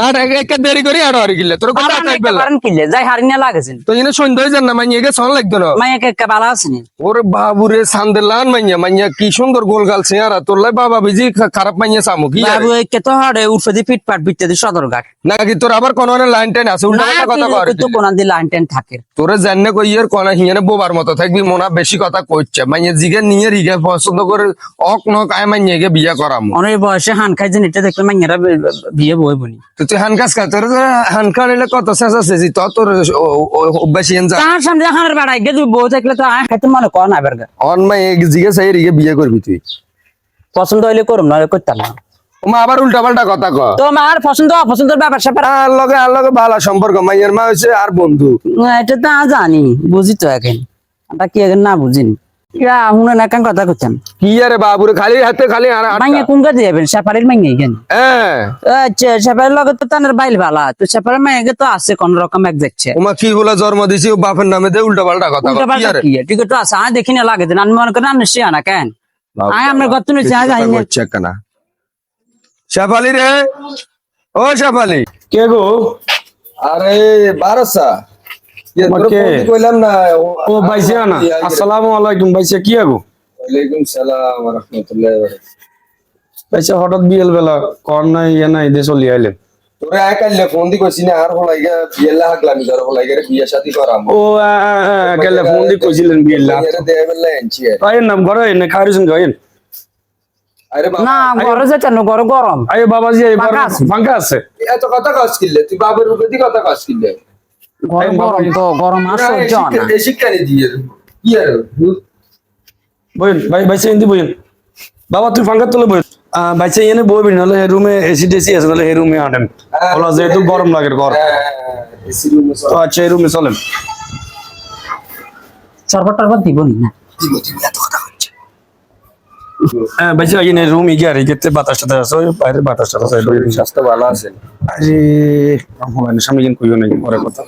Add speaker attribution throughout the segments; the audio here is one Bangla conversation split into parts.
Speaker 1: আর এক এক দেরি করি আর আর গিলে। তোর কথা বেলা।
Speaker 2: কিলে যাই
Speaker 1: তো ইনে সন্ধ্যা যান না মাইয়া গে সন লাগতো না।
Speaker 2: মাইয়া কে বালা আছেন
Speaker 1: ওরে বাবুরে সান্দেলান মাইয়া মাইয়া কি সুন্দর গোল গাল চেহারা তোর লাই বাবা বিজি খারাপ মাইয়া সামু কি
Speaker 2: বাবু কে তো হাড়ে উঠে দি ফিট পাট বিতে দি সদর ঘাট
Speaker 1: নাকি তোর আবার কোন লাইন টাইন আছে? উল্টা কথা কর।
Speaker 2: তো কোন দি লাইন টেন থাকে।
Speaker 1: তোরে জাননে কই এর কোন হিয়ানে বোবার মতো থাকবি মোনা বেশি কথা কইছে মাইয়া জিগে নিয়ে রিগে পছন্দ করে অক নক আয় মাইয়া গে বিয়া করাম।
Speaker 2: অনেক বয়সে হান খাই যেন এটা দেখলে মাইয়ারা বে- বিয়ে বই বনি
Speaker 1: তো তুই হানকাস কা তোর হানকা নিলে কত শেষ আছে জি তো তোর বেশি এন যা
Speaker 2: তার সামনে হানের বাড়াই গে বউ থাকলে তো আয় খাইতে মনে কর না বেরগা
Speaker 1: অন মাই জিগে চাই রিগে বিয়া করবি তুই?
Speaker 2: পছন্দ হইলে করুম না করতাম না।
Speaker 1: ওমা আবার উল্টা পাল্টা কথা ক।
Speaker 2: পছন্দ অপছন্দের ব্যাপার স্যাপার
Speaker 1: আর লগে আর লগে ভালো সম্পর্ক মাইয়ের মা হইছে আর বন্ধু।
Speaker 2: এটা তো জানি বুঝি তো এখন। আমরা কি এখন না বুঝিনি। ইয়া হুনে না কান কথা করতাম
Speaker 1: কি আরে বাবুরে খালি হাতে খালি আর
Speaker 2: মাইয়া কোন কাজে যাবেন? মাইয়া কেন
Speaker 1: হ্যাঁ
Speaker 2: আচ্ছা সাপারের লগে তো তানের বাইল ভালা। তো সাপারের মাইয়া তো আছে কোন রকম এক দেখছে।
Speaker 1: ওমা কি বলে জন্ম দিছি ও বাপের নামে দে উল্টা পাল্টা কথা কি আরে?
Speaker 2: ঠিক তো আছে আমি দেখি না লাগে আমি মনে করি না নিশ্চয় না কেন? আয় আমরা গত আজ আইনি
Speaker 1: হচ্ছে কেনা। শেফালি রে ও শেফালি।
Speaker 3: কে গো?
Speaker 1: আরে বারসা। কইলাম না
Speaker 3: ও ভাইসিয়া না আসসালামু আলাইকুম ভাইসিয়া কি আগো?
Speaker 1: ওয়ালাইকুম সালাম ওয়া রাহমাতুল্লাহি ওয়া বারাকাতুহু।
Speaker 3: ভাইসিয়া হঠাৎ বিয়েল বেলা কর নাই ইয়ে নাই চলি আইলেন।
Speaker 1: তোরে আয় ফোন দি কইছি না আর হলাইগা বিয়ে লাগলামি তোর হলাইগা বিয়ে শাদি করাম।
Speaker 3: ও কেলে ফোন দি কইছিলেন বিয়েল। লা
Speaker 1: এর দেয় বেলা এনছি
Speaker 3: আইন নাম ঘরে এনে
Speaker 1: আরে
Speaker 2: না ঘরে যেতে না ঘরে গরম।
Speaker 3: আয় বাবাজি এই
Speaker 2: ফাঁকা আছে।
Speaker 1: এত কথা কস কিনলে তুই বাবার উপরে দি কথা কস কিনলে
Speaker 2: ঘরে গরম তো গরম আর না
Speaker 1: এই শিক্ষা দিয়ে কি
Speaker 3: বইন ভাই ভাইসিয়া ইন্দি বইন বাবা তুই ফাঙ্কা তোলে বইন ভাইসিয়া এনে বইবি নাহলে হে রুমে এসি টেসি আছে নাহলে হে রুমে আনেন বলা যেহেতু গরম লাগে ঘর।
Speaker 1: এসি রুমে
Speaker 3: তো আচ্ছা এই রুমে চলেন।
Speaker 2: সরবত টরবত দিব নি না
Speaker 3: হ্যাঁ রুম ইগেতে বাতাস টাতাস আছে বাইরে বাতাস টাতাস আছে
Speaker 1: স্বাস্থ্য ভালো আছে?
Speaker 3: আরে আমার সামনে যেন কইও নাই ওরে কথা।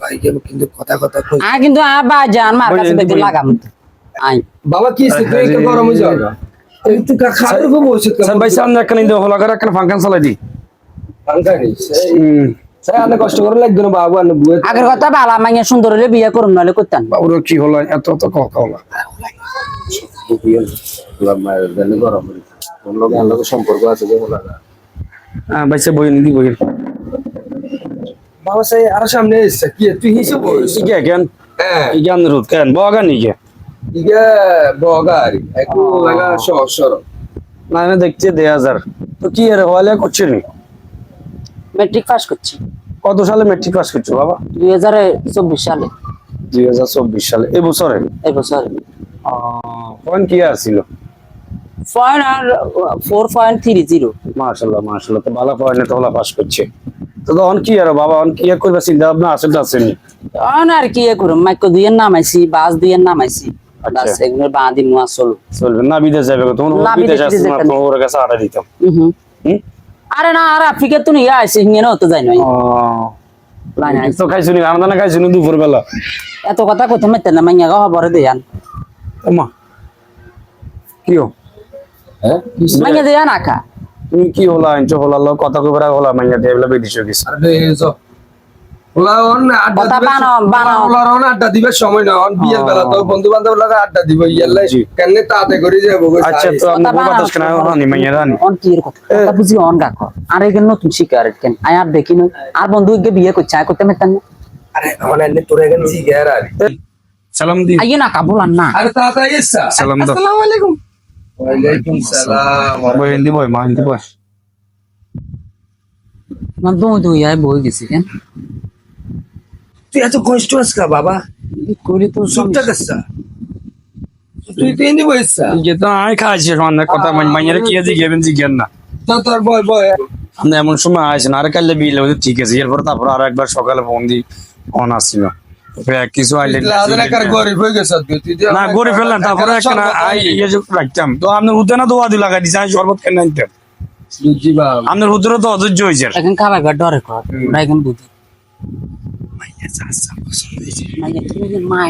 Speaker 1: ভাই কিন্তু কথা কথা কই।
Speaker 2: আ কিন্তু আ বা জান মার কাছে
Speaker 3: বইন,
Speaker 2: লাগাম। আই
Speaker 1: বাবা কি তুই একটু গরম যাও এই তুই খাদের উপর বসে
Speaker 3: স্যার ভাই সামনে একটা নিতে হলা করে একটা ফাঙ্কান চালাই দি।
Speaker 1: আনে কষ্ট করে লাগবে না বাবু আনে বুয়ে
Speaker 2: আগের কথা বালা মাইয়া সুন্দর হলে বিয়ে করুম নাহলে করতাম। না।
Speaker 3: বাবুর কি হলো এত তো কথা হলো
Speaker 1: গরম কোন লোক সম্পর্ক আছে যে বলা
Speaker 3: হ্যাঁ ভাই সে বই নিদি
Speaker 1: বাবা সেই আর সামনে এসছে। কি তুই হিসেব করিস?
Speaker 3: ইকে কেন? ইকে কেন? বগা নিকে
Speaker 1: ইগে? বগারি একটু লাগা সহজ সরল।
Speaker 3: না না দেখতে দেড় হাজার তো কি এর হলে করছে নি?
Speaker 2: মেট্রিক পাস করছি।
Speaker 3: কত সালে মেট্রিক পাস করছ বাবা?
Speaker 2: দুই হাজার চব্বিশ সালে।
Speaker 3: দুই হাজার চব্বিশ সালে এই বছরে। পয়েন্ট কি আসছিল
Speaker 2: পয়েন্ট আর ফোর পয়েন্ট থ্রি জিরো
Speaker 3: মাশাল্লাহ মাশাল্লাহ তো ভালো পয়েন্ট তো হলা পাস করছে। তো তখন কি আর বাবা অন কি করবে চিন্তা ভাবনা আছে তো আসেনি
Speaker 2: তখন আর কি এ করুম মাইকো দুইয়ের বাস দুইয়ের নামাইছি
Speaker 3: আচ্ছা।
Speaker 2: বাস এগুলো বাঁধি মুয়া চলো।
Speaker 3: চলবে না বিদেশ যাবে গো, তোমার
Speaker 2: না,
Speaker 3: বিদেশ
Speaker 2: বিদেশ
Speaker 3: আসছে না তোমার কাছে আটা দিতাম।
Speaker 2: হুম।
Speaker 3: হুম?
Speaker 2: আরে না আর আফ্রিকা তো নিয়ে তো যাই নয়
Speaker 3: তো খাইছুনি আমরা খাইছুনি দুপুর বেলা
Speaker 2: এত কথা কোথাও মেতে না মাইয়া গা খবরে দেয়ান
Speaker 3: কি হো
Speaker 1: হ্যাঁ
Speaker 2: মাইয়া দেয়া না খা
Speaker 3: তুমি কি হলা হলা লো কথা কইরা হলা মাইয়া দেবলা বেদিছ গেছে
Speaker 1: আরে এসো ওলা অন আড্ডা
Speaker 2: বানাও, বানাও।
Speaker 1: ওলার অন আড্ডা দিবে সময় না অন বিয়ের বেলা তো বন্ধু বান্ধব লাগা আড্ডা দিব ইয়াল্লাই। কেন তাতে করে যাব গো
Speaker 3: আচ্ছা তো আমি বাতাস কেন হানি মাইয়া রানি
Speaker 2: অন কি কথা কথা বুঝি অন রাখো আর নতুন শিকার কেন আর দেখি না আর বন্ধু কে বিয়ে করছে আয় করতে মেতান না
Speaker 1: আরে তোরে জিগার আর
Speaker 3: সালাম দি
Speaker 2: আইয়ে না কাবুলান না।
Speaker 1: আরে তাতা এসা
Speaker 3: সালাম দাও।
Speaker 1: আসসালামু আলাইকুম। ওয়ালাইকুম সালাম।
Speaker 3: বই হিন্দি বই মা হিন্দি বই
Speaker 2: মানে দুই দুই আয় বই গেছি কেন?
Speaker 1: তুই এত কষ্ট আজকা বাবা?
Speaker 2: করি তো
Speaker 1: সুটটা কাসা তুই তুই এনে বইসা
Speaker 3: যে তো আই খাইছি সমান কথা মাইয়া কি আজি গেবেন জি জ্ঞান না
Speaker 1: তো তোর বয় বয়।
Speaker 3: আমরা এমন সময় আইছেন আর কালে বিল ঠিক আছে। এরপর তারপর আর একবার সকালে ফোন দি অন আসছিল কিছু
Speaker 1: গরিব হয়ে তুই
Speaker 3: না গড়ে ফেললাম তারপরে ইয়ে রাখতাম। তো আপনার হুতে না দোয়া দি লাগাই দিছে আমি শরবত কেন আনতাম আপনার হুতরে তো অধৈর্য হয়েছে
Speaker 2: এখন খাবার ঘর ডরে কর এখন বুঝি।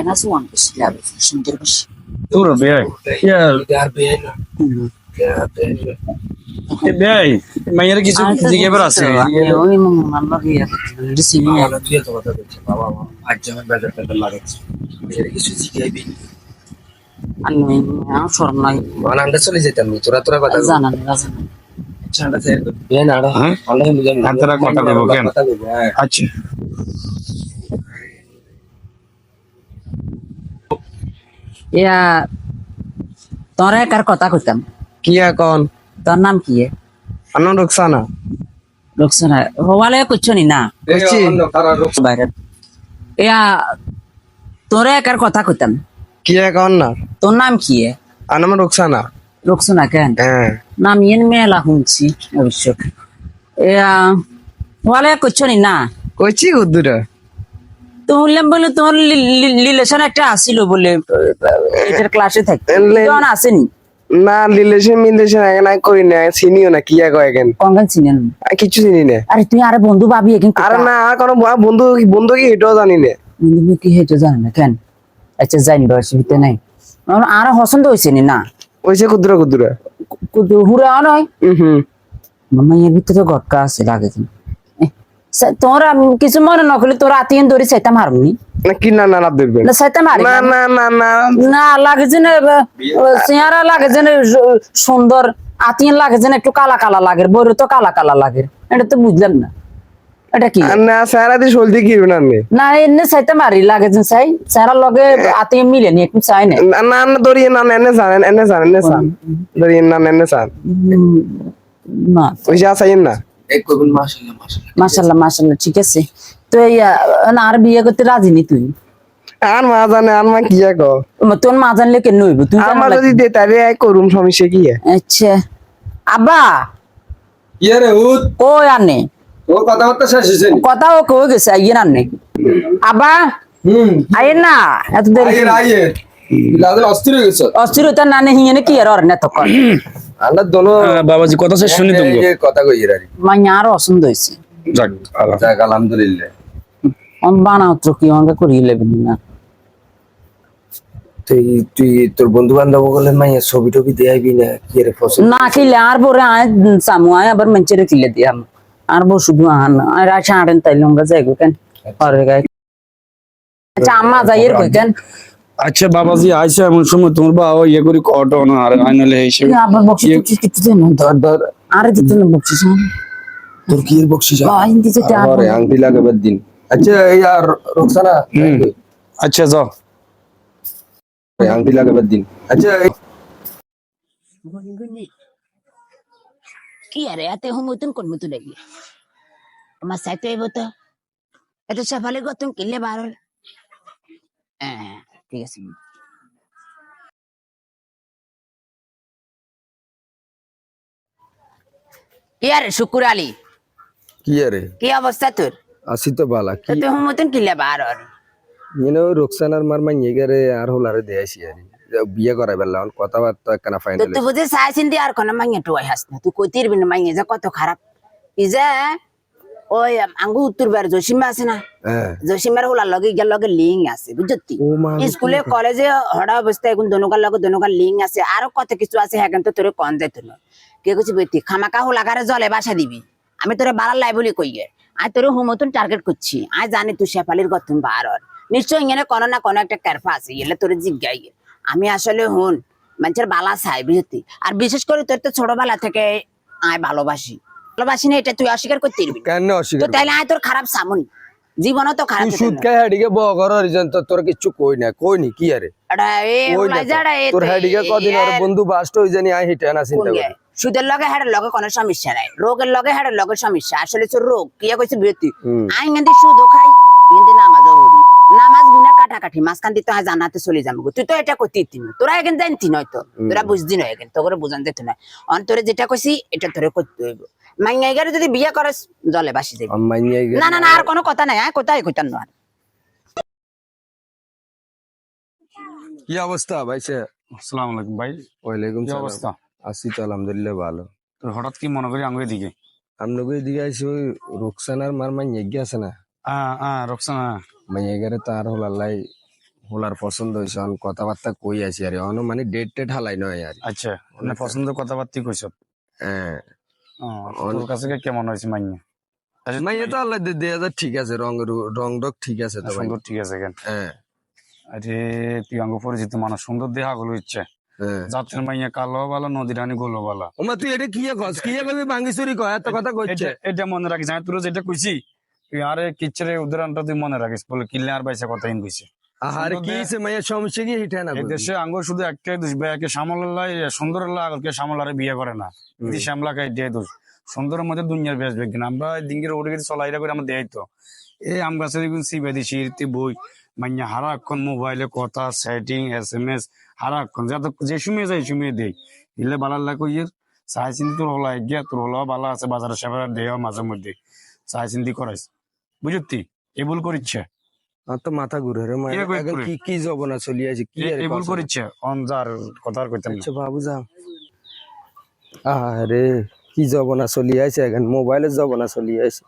Speaker 2: আছে ওয়ান বেশি লাগে সুন্দর বেশি
Speaker 3: তোর বে
Speaker 1: আর বেয়ে? না
Speaker 3: এ ভাই মাইয়ের কিছু জিজ্ঞে এবার আছে।
Speaker 2: ওই মামলা ইয়ে
Speaker 1: এত কথা বলছিস বাবা আজ যেমন বাজার টাজার লাগাচ্ছে। মেয়ের কিছু জিজ্ঞাইবি
Speaker 2: আমি আমার শরম নাই।
Speaker 1: চলে যেতাম তোরা তোরা কথা।
Speaker 2: জানা
Speaker 1: না জানি
Speaker 3: কেন? আচ্ছা।
Speaker 2: ইয়া তোর কইতাম?
Speaker 1: কি এখন
Speaker 2: তোর নাম কি
Speaker 1: রোকসানা।
Speaker 2: রোকসানা। হওয়ালে কুচ্ছো নি? না বাইরে। ইয়া তোর একার কথা কইতাম।
Speaker 1: কি এখন না
Speaker 2: তোর নাম কি?
Speaker 1: আনন্দ রোকসানা।
Speaker 2: রোকসানা কেন?
Speaker 1: হ্যাঁ।
Speaker 2: নাম ইয়েন মেলা শুনছি অবশ্য ইয়া হওয়ালে কুচ্ছো নি? না
Speaker 1: কইছি উদ্দুরা।
Speaker 2: তো বললাম বলে তোমার রিলেশন একটা আসিল বলে এটার ক্লাসে থাকতে। আসেনি?
Speaker 1: না রিলেশন মিলেশন এখন আমি করি না চিনিও না কি এক এখন
Speaker 2: কঙ্গান চিনেন
Speaker 1: কিছু চিনি না।
Speaker 2: আরে তুই আরে বন্ধু ভাবি এখন
Speaker 1: আর না কোনো বন্ধু বন্ধু কি এটাও জানি না।
Speaker 2: বন্ধু কি হেঁটে জানে না কেন? আচ্ছা জানবে অসুবিধা নাই। আর পছন্দ হয়েছে নি না?
Speaker 1: ওইসে কুদ্দুরা কুদ্দুরা
Speaker 2: কিন্তু হুরা নয়?
Speaker 1: হুম হুম।
Speaker 2: মামা এর ভিতরে গটকা আছে লাগে দিন তোরা কিছু মনে না করলে তোরা আতিয়েন ধরে চাইতাম হারমনি
Speaker 1: কি না না না ধরবেন
Speaker 2: না চাইতাম হারি
Speaker 1: না না। না না
Speaker 2: না। লাগে যে চেহারা লাগে যে না, স- সুন্দর। আতিয়েন লাগে যে না, একটু কালা কালা লাগে বড় তো কালা কালা লাগে। এটা তো বুঝলাম না। এটা কি?
Speaker 1: না সারা দিন সলতে কি না নে?
Speaker 2: না এনে চাইতে মারি লাগে যে চাই। চেহারা লগে আতিয়ে মিলে নি একটু চাই না।
Speaker 1: না না না, এনে জান এনে জান এনে জান ধরিয়ে না এনে জান
Speaker 2: না।
Speaker 1: ওইসে আসাইন না।
Speaker 2: মাশাল্লাহ মাশাল্লাহ ঠিক আছে? তো না আর বিয়ে করতে রাজি নি তুই?
Speaker 1: আর মা জানে আর মা কি এক
Speaker 2: তোর মা জানলে কেন হইব? তুই
Speaker 1: আমার যদি দে তারে এক করুম সমস্যা কি
Speaker 2: আচ্ছা। আব্বা!
Speaker 1: ইয়ে রে
Speaker 2: কই আনে।
Speaker 1: ও কথাবার্তা শেষ হয়েছে
Speaker 2: কথা ও কই গেছে
Speaker 1: হুম।
Speaker 2: না এত দেরি
Speaker 1: আইয়ে আইয়ে লাদল অস্থির হয়ে গেছে।
Speaker 2: অস্থিরতা না কি আর আর না তখন
Speaker 1: দোনো
Speaker 3: হ্যাঁ, বাবাজি কথা শেষ শুনি তুমি
Speaker 1: কথা কই রারি
Speaker 2: মানে আর অসুন্দর হয়েছে
Speaker 3: যাক
Speaker 1: যাক আলহামদুলিল্লাহ
Speaker 2: অন বানাও তো কি আমাকে করিয়ে লেবেন না
Speaker 1: তুই তুই তোর বন্ধু বান্ধব বলে মাইয়া ছবি টবি দেয়াইবি না কি রে পছন্দ
Speaker 2: না খেলে আর বরে আয় সামু আয় আবার মেঞ্চেরে কিলে দিয়াম আর বো শুধু আন আর আসা আড়েন তাইলে আমরা যাইগো কেন পরে গাই আচ্ছা আম্মা যাইয়ের কই কেন
Speaker 3: আচ্ছা বাবাজি আইসা এমন সময় তোমার বাবা ইয়ে করি কটো না আর আইনলে হিসেবে
Speaker 2: আবার বকছি তুই কিছু দেন ধর ধর। আরে দিতে না বকছিস
Speaker 1: তোর কি এর বকশিস
Speaker 2: আইন দিতে আর
Speaker 1: আরে আংটি লাগাবার দিন। আচ্ছা এই আর রোকসানা?
Speaker 3: আচ্ছা যাও।
Speaker 1: আংটি লাগাবার দিন। আচ্ছা এই-
Speaker 4: কি আরে এতে হুমুতুন কোন মতো লাগি? আমার সাইতে হইব তো? এত সফলে গতন কিনলে বার হ্যাঁ। ঠিক আছে কি আরে শুকুর আলী?
Speaker 1: কি আরে?
Speaker 4: কি অবস্থা তোর?
Speaker 1: আসি তো বালা কি
Speaker 4: এত হুমুতুন কিনলে বার হল
Speaker 1: ইনে রোকসানার মার মাইয়ে গেরে আর হোলারে দেয়াইছি আর বিয়ে করাই বেলা কথাবার্তা কেন ফাইনাল
Speaker 4: তুই বুঝে চাইছিন দিয়ে আর কোনো মাইয়া টোয়াই হাস না তুই কইতে পারবি না মাইয়া যে কত খারাপ। ই যে ওই আঙ্গু উত্তরবার জসিমা আছে না? জসিমার হলার লগে লগে লিং আছে বুঝতি স্কুলে কলেজে হড়া অবস্থায় এখন দনুকার লগে দনুকার লিং আছে আরও কত কিছু আছে হ্যাঁ তো কন যায় তুলো কে কিছু বেটি খামাকা হোলাকারে জলে বাসা দিবি। আমি তোরে বাড়ার লাই বলি কইয়ে আজ তোরে হুমতন টার্গেট করছি। আজ জানি তুই শেফালির গতন বারর। নিশ্চয় ইങ്ങനെ কোনো না কোনো একটা ক্যারফা আছে গেলে তোর জিজ্ঞাই আমি আসলে হন মানুষের বালা চাই বুঝতি আর বিশেষ করে তোর তো ছোটবেলা থেকে আয় ভালোবাসি। ভালোবাসি না এটা তুই অস্বীকার করতে পারবি।
Speaker 1: কেন
Speaker 4: তো
Speaker 1: অস্বীকার
Speaker 4: তাইলে আয় তোর খারাপ সামনি। জীবনও তো খারাপ
Speaker 1: সুদ
Speaker 4: না।
Speaker 1: খাই বগর হরিজন তো তোর কিছু কই না কই নি? কি আরে?
Speaker 4: এটা এ
Speaker 1: কই
Speaker 4: হলাই
Speaker 1: না তো।
Speaker 4: যাড়া এ
Speaker 1: তোর
Speaker 4: তো
Speaker 1: কদিন আর বন্ধু বাস্ট হই জানি আই হিটে না চিন্তা করি।
Speaker 4: সুদের লগে হাড়ের লগে কোনো সমস্যা নাই। রোগের লগে হাড়ের লগে সমস্যা। আসলে তো রোগ কিয়া কইছে বিরতি। আই গেন্দি সুদও খাই গেন্দি নামাজও হরি নামাজ গুনা কাটাকাটি মাঝখান দিতে হয় জানাতে চলে যাব তুই তো এটা করতে তোরা এখন জানতি নয়তো তোরা বুঝদি নয় এখন। তোকে বুঝান দিত না অন্তরে যেটা কইছি এটা তোরে করতে হইব। মাইয়াইগারে যদি বিয়ে করিস জলে বাসি যাবি
Speaker 1: মাইয়ে
Speaker 4: না না না আর কোনো কথা নাই আয় কোথায় কইতাম না
Speaker 1: কি অবস্থা ভাইছে
Speaker 3: আসসালামু আলাইকুম ভাই।
Speaker 1: ওয়ালাইকুম
Speaker 3: কি
Speaker 1: সালাম।
Speaker 3: অবস্থা?
Speaker 1: আছি তো আলহামদুলিল্লাহ ভালো।
Speaker 3: তো হঠাৎ কি মনে করি আঙ্গুর দিকে?
Speaker 1: আমনগো এদিকে আইছি ওই রোকসানার মার মাইয়ে গিয়ে আছে না।
Speaker 3: আহ আহ রক্সানা।
Speaker 1: মাইয়ে গেরে তার হলাল্লাই হোলার পছন্দ হয়েছে অন কথাবার্তা কই আছি আর অন মানে ডেট টেট হালাই নয় আর
Speaker 3: আচ্ছা মানে পছন্দ কথাবার্তা কইছ?
Speaker 1: হ্যাঁ।
Speaker 3: তোর কাছে কে কেমন হয়েছে মাইয়া?
Speaker 1: মাইয়া তো আল্লাহ দিয়ে যায় ঠিক আছে রং রং ডক ঠিক আছে
Speaker 3: সুন্দর ঠিক আছে কেন?
Speaker 1: হ্যাঁ।
Speaker 3: আরে তুই আঙ্গ পরিচিত মানুষ সুন্দর দেহা গুলো ইচ্ছে
Speaker 1: হ্যাঁ।
Speaker 3: মাইয়া কালো বালা নদী রানী গোলো বালা।
Speaker 1: ওমা তুই এটা কি কস? কি কবি ভাঙ্গি চুরি কয় এত কথা কইছে।
Speaker 3: এটা এটা মনে রাখিস আমি তোর যেটা কইছি তুই আরে কিচ্ছরে উদাহরণটা তুই মনে রাখিস বলে কিল্লে আর বাইসা কথা ইন কইছে।
Speaker 1: আহারে কি সে মাইয়া সমস্যা কি? হিটে না
Speaker 3: দেশে আঙ্গ শুধু একটাই দোষ বেয়াকে আগলকে বিয়ে করে না। যদি শ্যামলাকে দিয়ে দোষ। সুন্দরের মধ্যে দুনিয়ার বেশ কিনা আমরা দিঙ্গের ওড়ে গেছি চলাইরা করে আমরা দেয় তো। এই আম গাছের বই মাইয়া হারাক্ষণ মোবাইলে কথা সেটিং এস এম এস হারাক্ষণ যত যে সময় যায় সময় দেয় ইলে বালাল্লা ইয়ের চাই চিন্তি তোর হলা গিয়া তোর হলা বালা আছে বাজারে সেবার দেয় মাঝে মধ্যে। চাই চিন্তি করাইস। বুঝতি? এ ভুল করিচ্ছে।
Speaker 1: তো মাথা ঘুরে রে? কি কি জবনা চলি আছে কি আর
Speaker 3: ভুল কথা আর না।
Speaker 1: আচ্ছা বাবু যাও। আরে কি জবনা চলি আছে এখন মোবাইলের জবনা চলি আছে